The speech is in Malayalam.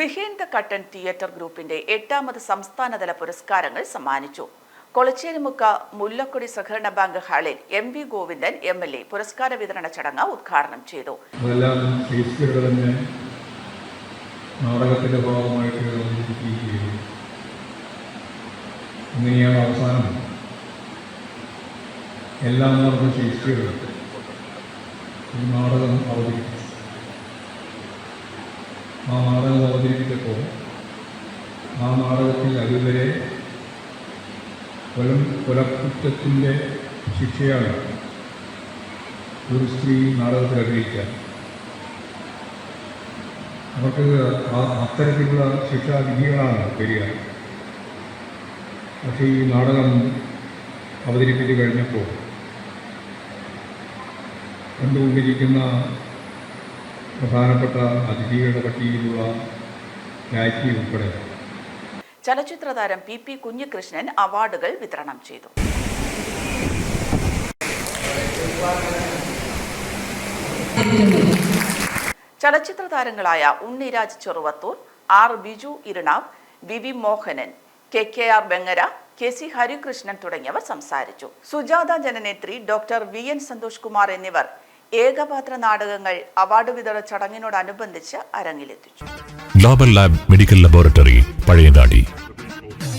ബിഹൈൻഡ് ദ കട്ടൻ തിയേറ്റർ ഗ്രൂപ്പിന്റെ എട്ടാമത് സംസ്ഥാനതല പുരസ്കാരങ്ങൾ സമ്മാനിച്ചു. കൊളച്ചേരിമുക്ക മുല്ലക്കൊടി സഹകരണ ബാങ്ക് ഹാളിൽ M V Govindan M L A പുരസ്കാര വിതരണ ചടങ്ങ് ഉദ്ഘാടനം ചെയ്തു. അവസാനം എല്ലാം നടന്ന ഷേക്സ്പിയർ ഈ നാടകം അവതരിപ്പിച്ചു. ആ നാടകം അവതരിപ്പിച്ചപ്പോൾ ആ നാടകത്തിൽ അതുവരെ കൊലം കൊലക്കുറ്റത്തിന്റെ ശിക്ഷയാണ് ഒരു സ്ത്രീ നാടകത്തിൽ അഭിനയിക്കുക അവർക്ക് ആ- അത്തരത്തിലുള്ള ശിക്ഷാവിധികളാണ് വരിക. പക്ഷേ ഈ നാടകം അവതരിപ്പിച്ച് കഴിഞ്ഞപ്പോൾ കണ്ടുകൊണ്ടിരിക്കുന്ന പ്രധാനപ്പെട്ട അതിഥികളുടെ പട്ടികയിലുള്ള രാജ്ഞി ഉൾപ്പെടെ ചലച്ചിത്ര താരം പി പി കുഞ്ഞികൃഷ്ണൻ അവാർഡുകൾ വിതരണം ചെയ്തു. ചലച്ചിത്ര താരങ്ങളായ Unniraj Cheruvathur R Biju Iranav V V Mohanan K K R Vengara K C Harikrishnan തുടങ്ങിയവർ സംസാരിച്ചു. Sujatha Jananethri doctor V N Santhosh Kumar എന്നിവർ ഏകപാത്ര നാടകങ്ങൾ അവാർഡ് വിതരണ ചടങ്ങിനോടനുബന്ധിച്ച് അരങ്ങിലെത്തിച്ചു. Global lab medical laboratory Pazhayangadi.